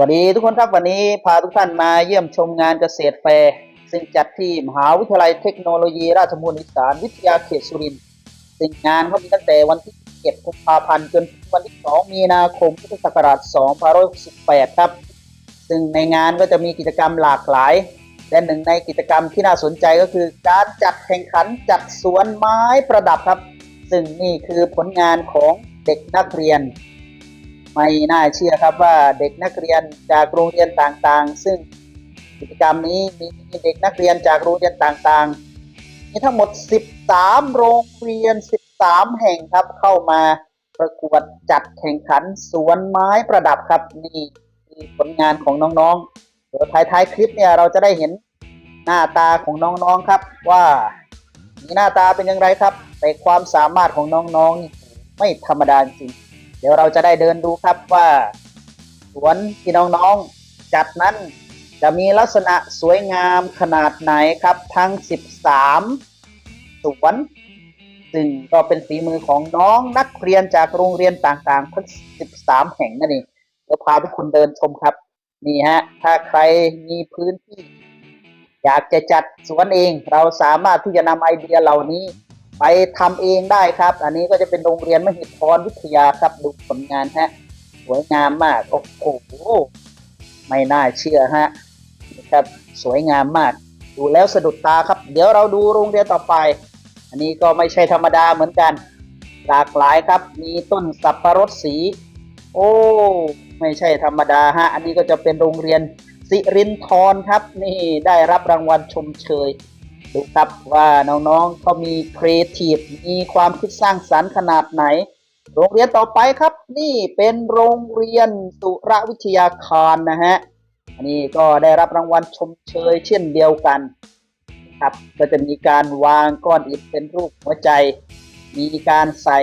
สวัสดีทุกคนครับวันนี้พาทุกท่านมาเยี่ยมชมงานเกษตรแฟร์ซึ่งจัดที่มหาวิทยาลัยเทคโนโลยี ราชมงคลอีสานวิทยาเขตสุรินทร์ซึ่งงานเขามีตั้งแต่วันที่ 7 กุมภาพันธ์จนถึงวันที่ 2 มีนาคมพุทธศักราช 2568 ครับ ซึ่งในงานก็จะมีกิจกรรมหลากหลาย และหนึ่งในกิจกรรมที่น่าสนใจก็คือ การจัดแข่งขันจัดสวนไม้ประดับครับ ซึ่งนี่คือผลงานของเด็กนักเรียน ไม่น่าเชื่อครับว่าเด็กนักเรียนจากโรงเรียนต่างๆ ซึ่งกิจกรรมนี้มีเด็กนักเรียนจากโรงเรียนต่างๆ มีทั้งหมด 13 โรงเรียน 13 แห่งครับ เข้ามาประกวดจัดแข่งขันสวนไม้ประดับครับนี่คือผลงานของน้องๆเดี๋ยวท้ายๆคลิปเนี่ยเราจะได้เห็นหน้าตาของน้องๆครับว่ามีหน้าตาเป็นอย่างไรครับ แต่ความสามารถของน้องๆ ไม่ธรรมดาจริง เดี๋ยวเราจะได้เดินดูครับว่า สวนที่น้องๆจัดนั้นจะมีลักษณะสวยงามขนาดไหนครับ ทั้ง 13 สวนซึ่งก็เป็นฝีมือของน้องนักเรียนจากโรงเรียนต่างๆ ทั้ง 13 แห่งนั่นเองเดี๋ยวพาทุกคนเดินชมครับ นี่ฮะ ถ้าใครมีพื้นที่ อยากจะจัดสวนเอง เราสามารถที่จะนำไอเดียเหล่านี้ ไปทำเองได้ครับ อันนี้ก็จะเป็นโรงเรียนมหิธรวิทยาครับดูผลงานฮะสวยงามมากโอ้โหไม่น่าเชื่อฮะนะครับสวยงามมาก ดูแล้วสะดุดตาครับ เดี๋ยวเราดูโรงเรียนต่อไป อันนี้ก็ไม่ใช่ธรรมดาเหมือนกัน หลากหลายครับ มีต้นสับประรดสี โอ้ ไม่ใช่ธรรมดาฮะ อันนี้ก็จะเป็นโรงเรียนสิรินทรครับ นี่ได้รับรางวัลชมเชย ดูครับว่าน้องๆเขามีครีเอทีฟมีความคิดสร้างสรรค์ขนาดไหน โรงเรียนต่อไปครับ นี่เป็นโรงเรียนสุรวิทยาคารนะฮะอันนี้ก็ได้รับรางวัลชมเชยเช่นเดียวกันครับก็จะมีการวางก้อนอิฐเป็นรูปหัวใจ มีการใส่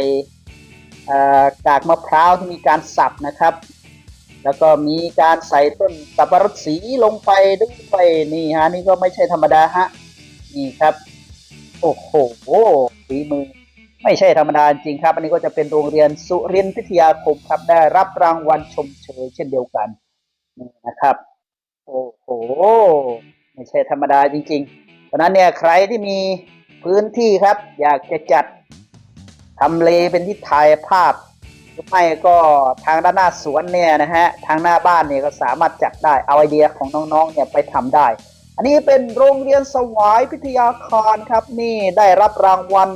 กากมะพร้าวที่มีการสับนะครับ แล้วก็มีการใส่ต้นสับปะรดสีลงไปด้วยนี่ฮะนี่ก็ไม่ใช่ธรรมดาฮะีครับ โอ้โหฝีมือ ไม่ใช่ธรรมดาจริงครับ อันนี้ก็จะเป็นโรงเรียนสุรินทร์พิทยาคมครับ ได้รับรางวัลชมเชยเช่นเดียวกันนี่นะครับ โอ้โห ไม่ใช่ธรรมดาจริงๆเพราะนั้นเนี่ยใครที่มีพื้นที่ครับ อยากจะจัดทำเลเป็นที่ถ่ายภาพหรือไม่ก็ทางด้านหน้าสวนเนี่ยนะฮะทางหน้าบ้านเนี่ยก็สามารถจัดได้เอาไอเดียของน้องๆเนี่ยไปทำได้ อันนี้เป็นโรงเรียนสวายพิทยาคารครับ นี่ได้รับรางวัล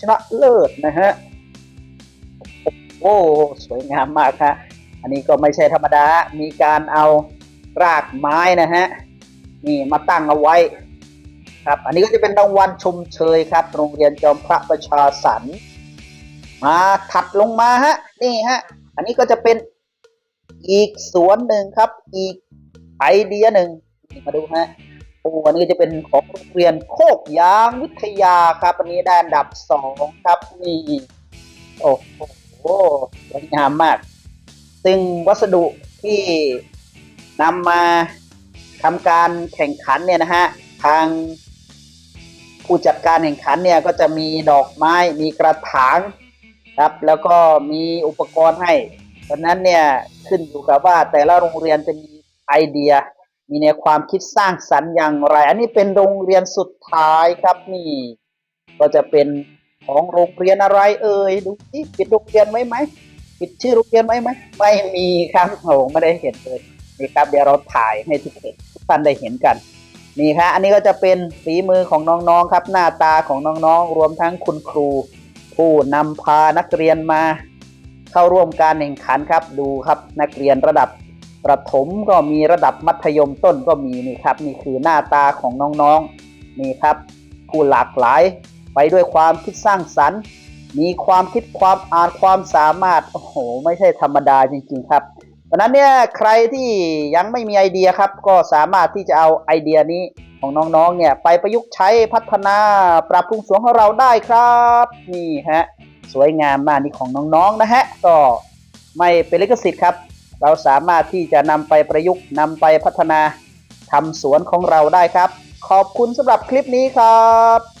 ชนะเลิศนะฮะโอ้สวยงามมากฮะอันนี้ก็ไม่ใช่ธรรมดา มีการเอารากไม้นะฮะนี่มาตั้งเอาไว้ครับ อันนี้ก็จะเป็นรางวัลชมเชยครับ โรงเรียนจอมพระประชาสรรมาถัดลงมาฮะนี่ฮะอันนี้ก็จะเป็นอีกสวนหนึ่งครับ อีกไอเดียหนึ่งมาดูฮะ โอ้อันนี้จะเป็นของโรงเรียนโคกยางวิทยาครับอันนี้ได้อันดับสองครับนี่โอ้โหสวยงามมาก ซึ่งวัสดุที่นำมาทำการแข่งขันเนี่ยนะฮะทางผู้จัดการแข่งขันเนี่ยก็จะมีดอกไม้มีกระถางครับ แล้วก็มีอุปกรณ์ให้เพราะนั้นเนี่ยขึ้นอยู่กับว่าแต่ละโรงเรียนจะมีไอเดีย มีแนวความคิดสร้างสรรค์อย่างไร อันนี้เป็นโรงเรียนสุดท้ายครับนี่ ก็จะเป็นของโรงเรียนอะไรเอ่ยดูสิปิดโรงเรียนไว้ไหมปิดชื่อโรงเรียนไว้ไหมไม่มีครับโอ้ไม่ได้เห็นเลยนี่ครับเดี๋ยวเราถ่ายให้ทุกทุกท่านได้เห็นกันนี่ครับอันนี้ก็จะเป็นฝีมือของน้องๆครับ หน้าตาของน้องๆรวมทั้งคุณครู ผู้นำพานักเรียนมา เข้าร่วมการแข่งขันครับดูครับนักเรียนระดับ ประถมก็มีระดับมัธยมต้นก็มีนี่ครับ นี่คือหน้าตาของน้องๆนี่ครับ ผู้หลากหลายไปด้วยความคิดสร้างสรรค์ มีความคิดความอ่านความสามารถโอ้โหไม่ใช่ธรรมดาจริงๆครับเพราะนั้นเนี่ยใครที่ยังไม่มีไอเดียครับ ก็สามารถที่จะเอาไอเดียนี้ของน้องๆเนี่ยไปประยุกต์ใช้พัฒนาปรับปรุงสวนของเราได้ครับนี่ฮะสวยงามมากนี่ของน้องๆนะฮะก็ไม่เป็นลิขสิทธิ์ครับ เราสามารถที่จะนำไปประยุกต์นำไปพัฒนาทำสวนของเราได้ครับ ขอบคุณสำหรับคลิปนี้ครับ